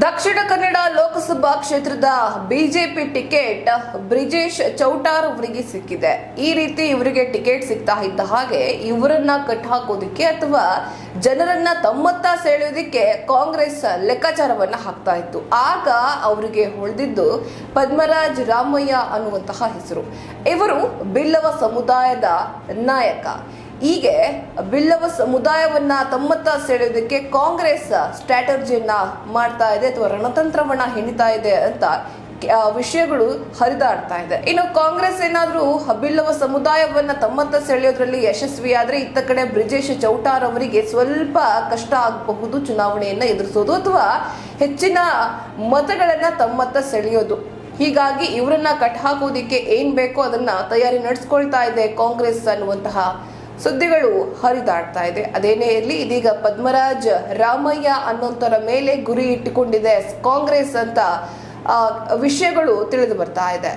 ದಕ್ಷಿಣ ಕನ್ನಡ ಲೋಕಸಭಾ ಕ್ಷೇತ್ರದ BJP ticket Brijesh ಚೌಟಾರ್ ಅವರಿಗೆ ಸಿಕ್ಕಿದೆ. ಈ ರೀತಿ ಇವರಿಗೆ ಟಿಕೆಟ್ ಸಿಗ್ತಾ ಇದ್ದ ಹಾಗೆ ಇವರನ್ನ ಕಟ್ ಹಾಕೋದಿಕ್ಕೆ ಅಥವಾ ಜನರನ್ನ ತಮ್ಮತ್ತ ಸೆಳೆಯೋದಿಕ್ಕೆ ಕಾಂಗ್ರೆಸ್ ಲೆಕ್ಕಾಚಾರವನ್ನ ಹಾಕ್ತಾ ಇತ್ತು. ಆಗ ಅವರಿಗೆ ಹೊಳೆದಿದ್ದು ಪದ್ಮರಾಜ್ ರಾಮಯ್ಯ ಅನ್ನುವಂತಹ ಹೆಸರು. ಇವರು ಬಿಲ್ಲವ ಸಮುದಾಯದ ನಾಯಕ. ಹೀಗೆ ಬಿಲ್ಲವ ಸಮುದಾಯವನ್ನ ತಮ್ಮತ್ತ ಸೆಳೆಯೋದಕ್ಕೆ ಕಾಂಗ್ರೆಸ್ ಸ್ಟ್ರಾಟಜಿಯನ್ನ ಮಾಡ್ತಾ ಇದೆ ಅಥವಾ ರಣತಂತ್ರವನ್ನ ಹೆಣಿತಾ ಇದೆ ಅಂತ ವಿಷಯಗಳು ಹರಿದಾಡ್ತಾ ಇದೆ. ಇನ್ನು ಕಾಂಗ್ರೆಸ್ ಏನಾದರೂ ಬಿಲ್ಲವ ಸಮುದಾಯವನ್ನ ತಮ್ಮತ್ತ ಸೆಳೆಯೋದ್ರಲ್ಲಿ ಯಶಸ್ವಿಯಾದ್ರೆ ಇತ್ತ ಕಡೆ ಬ್ರಿಜೇಶ್ ಚೌಟಾರ್ ಅವರಿಗೆ ಸ್ವಲ್ಪ ಕಷ್ಟ ಆಗಬಹುದು ಚುನಾವಣೆಯನ್ನ ಎದುರಿಸೋದು ಅಥವಾ ಹೆಚ್ಚಿನ ಮತಗಳನ್ನ ತಮ್ಮತ್ತ ಸೆಳೆಯೋದು. ಹೀಗಾಗಿ ಇವರನ್ನ ಕಟ್ ಹಾಕೋದಿಕ್ಕೆ ಏನ್ ಬೇಕೋ ಅದನ್ನ ತಯಾರಿ ನಡೆಸ್ಕೊಳ್ತಾ ಇದೆ ಕಾಂಗ್ರೆಸ್ ಅನ್ನುವಂತಹ ಸುದ್ದಿಗಳು ಹರಿದಾಡ್ತಾ ಇದೆ. ಅದೇನೇ ಇರಲಿ ಇದೀಗ ಪದ್ಮರಾಜ್ ರಾಮಯ್ಯ ಅನ್ನೋಂಥರ ಮೇಲೆ ಗುರಿ ಇಟ್ಟುಕೊಂಡಿದೆ ಕಾಂಗ್ರೆಸ್ ಅಂತ ವಿಷಯಗಳು ತಿಳಿದು ಬರ್ತಾ ಇದೆ.